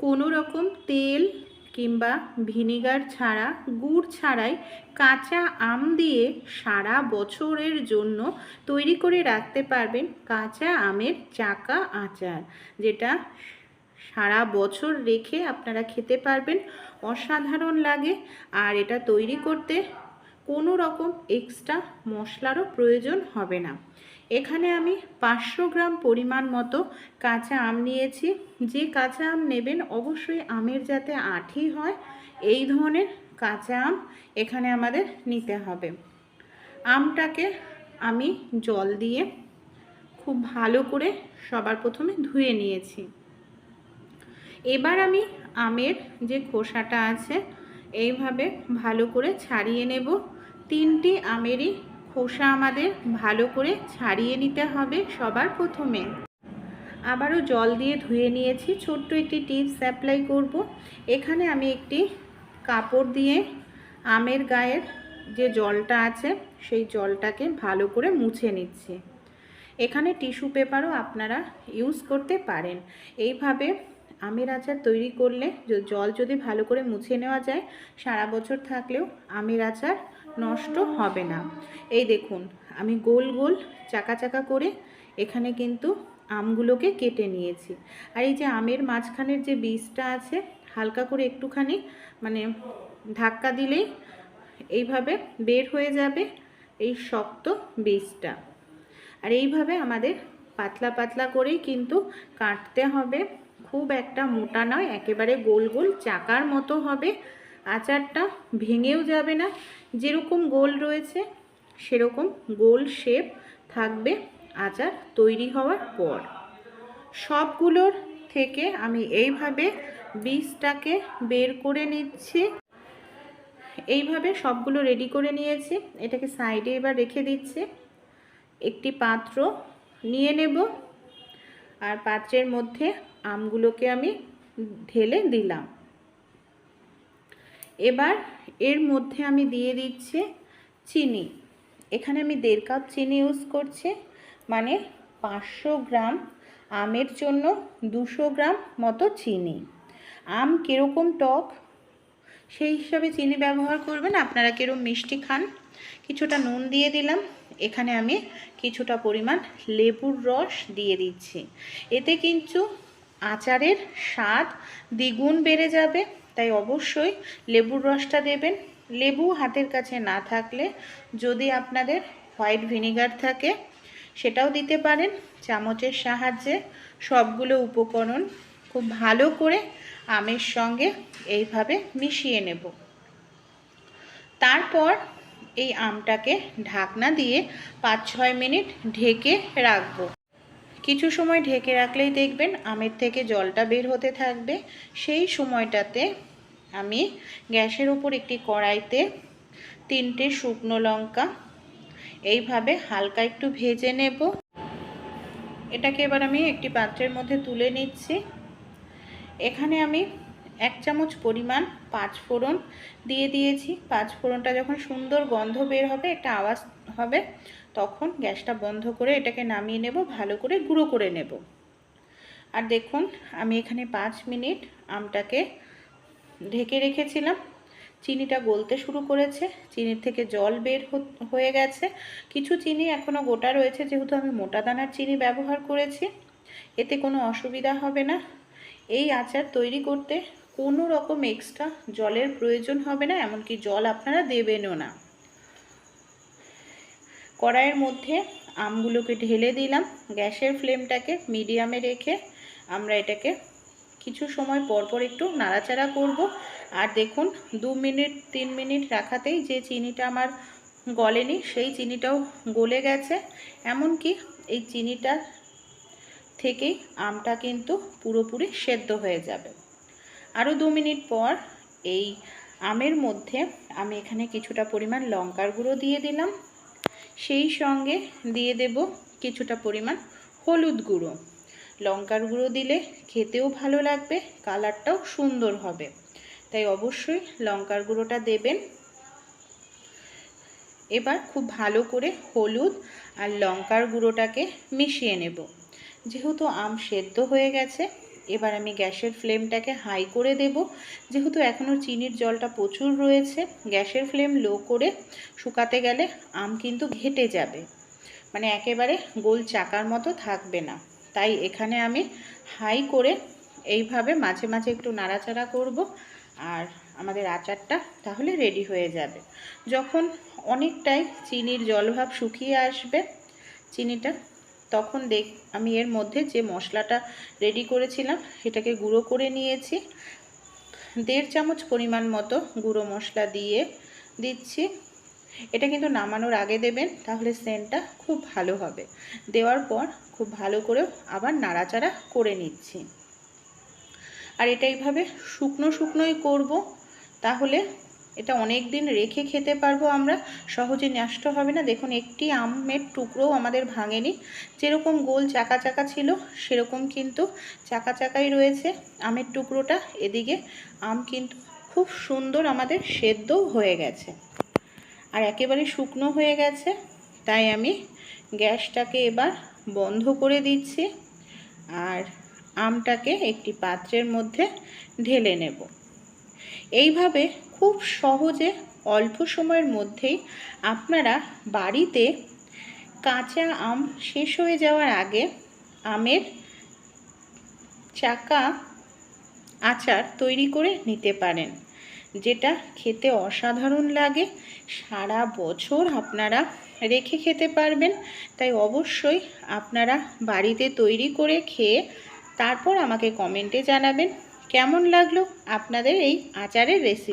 কোনো রকম তেল কিংবা ভিনিগার ছাড়া, গুড় ছাড়াই কাঁচা আম দিয়ে সারা বছরের জন্য তৈরি করে রাখতে পারবেন কাঁচা আমের চাকা আচার, যেটা সারা বছর রেখে আপনারা খেতে পারবেন। অসাধারণ লাগে। আর এটা তৈরি করতে কোনো রকম এক্সট্রা মশলারও প্রয়োজন হবে না। এখানে আমি পাঁচশো গ্রাম পরিমাণ মতো কাঁচা আম নিয়েছি। যে কাঁচা আম নেবেন অবশ্যই আমের যাতে আঠি হয়, এই ধরনের কাঁচা আম এখানে আমাদের নিতে হবে। আমটাকে আমি জল দিয়ে খুব ভালো করে সবার প্রথমে ধুয়ে নিয়েছি। এবার আমি আমের যে খোসাটা আছে, এইভাবে ভালো করে ছাড়িয়ে নেব। তিনটি আমেরই খোসা আমাদের ভালো করে ছাড়িয়ে নিতে হবে সবার প্রথমে। আবারও জল দিয়ে ধুয়ে নিয়েছি। ছোট্ট একটি টিপস অ্যাপ্লাই করব। এখানে আমি একটি কাপড় দিয়ে আমের গায়ের যে জলটা আছে, সেই জলটাকে ভালো করে মুছে নিচ্ছি। এখানে টিস্যু পেপারও আপনারা ইউজ করতে পারেন। এইভাবে আমের আচার তৈরি করলে জল যদি ভালো করে মুছে নেওয়া যায়, সারা বছর থাকলেও আমের আচার নষ্ট হবে না। এই দেখুন, আমি গোল গোল চাকা চাকা করে এখানে কিন্তু আমগুলোকে কেটে নিয়েছি। আর এই যে আমের মাঝখানের যে বীজটা আছে, হালকা করে একটুখানি মানে ধাক্কা দিলেই এইভাবে বের হয়ে যাবে এই শক্ত বীজটা। আর এইভাবে আমাদের পাতলা পাতলা করেই কিন্তু কাটতে হবে। খুব একটা মোটা নয়, একেবারে গোল গোল চাকার মতো হবে। আচারটা ভেঙেও যাবে না। যেরকম গোল রয়েছে, সেরকম গোল শেপ থাকবে আচার তৈরি হওয়ার পর। সবগুলোর থেকে আমি এইভাবে বীজটাকে বের করে নিচ্ছি। এইভাবে সবগুলো রেডি করে নিয়েছি। এটাকে সাইডে এবার রেখে দিচ্ছি। একটি পাত্র নিয়ে নেব। আর পাত্রের মধ্যে আমগুলোকে আমি ঢেলে দিলাম। এবার এর মধ্যে আমি দিয়ে দিচ্ছি চিনি। এখানে আমি দেড় কাপ চিনি ইউজ করছি মানে পাঁচশো গ্রাম আমের জন্য দুশো গ্রাম মতো চিনি। আম কীরকম টক, সেই হিসাবে চিনি ব্যবহার করবেন। আপনারা কীরকম মিষ্টি খান, কিছুটা নুন দিয়ে দিলাম। এখানে আমি কিছুটা পরিমাণ লেবুর রস দিয়ে দিচ্ছি। এতে কিন্তু আচারের স্বাদ দ্বিগুণ বেড়ে যাবে, তাই অবশ্যই লেবুর রসটা দেবেন। লেবু হাতের কাছে না থাকলে যদি আপনাদের হোয়াইট ভিনিগার থাকে, সেটাও দিতে পারেন। চামচের সাহায্যে সবগুলো উপকরণ খুব ভালো করে আমের সঙ্গে এইভাবে মিশিয়ে নেব। তারপর এই আমটাকে ঢাকনা দিয়ে পাঁচ ছয় মিনিট ঢেকে রাখব। কিছু সময় ঢেকে রাখলেই দেখবেন আমের থেকে জলটা বের হতে থাকবে। সেই সময়টাতে আমি গ্যাসের উপর একটি কড়াইতে তিনটে শুকনো লঙ্কা এইভাবে হালকা একটু ভেজে নেব। এটাকে এবার আমি একটি পাত্রের মধ্যে তুলে নিচ্ছি। এখানে আমি এক চামচ পরিমাণ পাঁচ ফোড়ন দিয়ে দিয়েছি। পাঁচ ফোড়নটা যখন সুন্দর গন্ধ বের হবে, একটা আওয়াজ হবে, তখন গ্যাসটা বন্ধ করে এটাকে নামিয়ে নেব, ভালো করে গুঁড়ো করে নেব। আর দেখুন, আমি এখানে পাঁচ মিনিট আমটাকে ঢেকে রেখেছিলাম। চিনিটা গলতে শুরু করেছে, চিনির থেকে জল বের হয়ে গেছে। কিছু চিনি এখনও গোটা রয়েছে, যেহেতু আমি মোটা দানার চিনি ব্যবহার করেছি, এতে কোনো অসুবিধা হবে না। এই আচার তৈরি করতে কোনো রকম এক্সট্রা জলের প্রয়োজন হবে না, এমনকি জল আপনারা দেবেনও না। কড়াইয়ের মধ্যে আমগুলোকে ঢেলে দিলাম। গ্যাসের ফ্লেমটাকে মিডিয়ামে রেখে আমরা এটাকে কিছু সময় পর পর একটু নাড়াচাড়া করব। আর দেখুন, দু মিনিট, তিন মিনিট রাখাতেই যে চিনিটা আমার গলেনি, সেই চিনিটাও গলে গেছে। এমনকি এই চিনিটা থেকেই আমটা কিন্তু পুরোপুরি সেদ্ধ হয়ে যাবে। আরও দু মিনিট পর এই আমের মধ্যে আমি এখানে কিছুটা পরিমাণ লঙ্কার গুঁড়ো দিয়ে দিলাম। সেই সঙ্গে দিয়ে দেব কিছুটা পরিমাণ হলুদ গুঁড়ো। লঙ্কার গুঁড়ো দিলে খেতেও ভালো লাগবে, কালারটাও সুন্দর হবে। তাই অবশ্যই লঙ্কার গুঁড়োটা দেবেন। এবার খুব ভালো করে হলুদ আর লঙ্কার গুঁড়োটাকে মিশিয়ে নেব। যেহেতু আম সেদ্ধ হয়ে গেছে এবার আমি গ্যাসের ফ্লেমটাকে হাই করে দেব। যেহেতু এখনও চিনির জলটা প্রচুর রয়েছে, গ্যাসের ফ্লেম লো করে শুকাতে গেলে আম কিন্তু ঘেটে যাবে। মানে একেবারে গোল চাকার মতো থাকবে না। তাই এখানে আমি হাই করে এইভাবে মাঝে মাঝে একটু নাড়াচাড়া করব আর আমাদের আচারটা তাহলে রেডি হয়ে যাবে। যখন অনেকটাই চিনির জলভাব শুকিয়ে আসবে, চিনিটা তখন দেখ, আমি এর মধ্যে যে মশলাটা রেডি করেছিলাম, সেটাকে গুঁড়ো করে নিয়েছি। দেড় চামচ পরিমাণ মতো গুঁড়ো মশলা দিয়ে দিচ্ছি। এটা কিন্তু নামানোর আগে দেবেন, তাহলে সেন্টটা খুব ভালো হবে। দেওয়ার পর খুব ভালো করে আবার নাড়াচাড়া করে নিচ্ছি। আর এটা এইভাবে শুকনো শুকনোই করব, তাহলে এটা অনেক দিন রেখে খেতে পারব আমরা, সহজে নষ্ট হবে না। দেখুন, একটি আমের টুকরোও আমাদের ভাঙেনি। যেরকম গোল চাকা চাকা ছিল, সেরকম কিন্তু চাকা চাকাই রয়েছে আমের টুকরোটা। এদিকে আম কিন্তু খুব সুন্দর আমাদের সেদ্ধও হয়ে গেছে। আর একেবারে শুকনো হয়ে গেছে, তাই আমি গ্যাসটাকে এবার বন্ধ করে দিচ্ছি। আর আমটাকে একটি পাত্রের মধ্যে ঢেলে নেব। এইভাবে খুব সহজে অল্প সময়ের মধ্যেই আপনারা বাড়িতে কাঁচা আম শেষ হয়ে যাওয়ার আগে আমের চাকা আচার তৈরি করে নিতে পারেন, যেটা খেতে অসাধারণ লাগে। সারা বছর আপনারা রেখে খেতে পারবেন, তাই অবশ্যই আপনারা বাড়িতে তৈরি করে খেয়ে তারপর আমাকে কমেন্টে জানাবেন। কেমন লাগল আপনাদের এই আচারের রেসিপি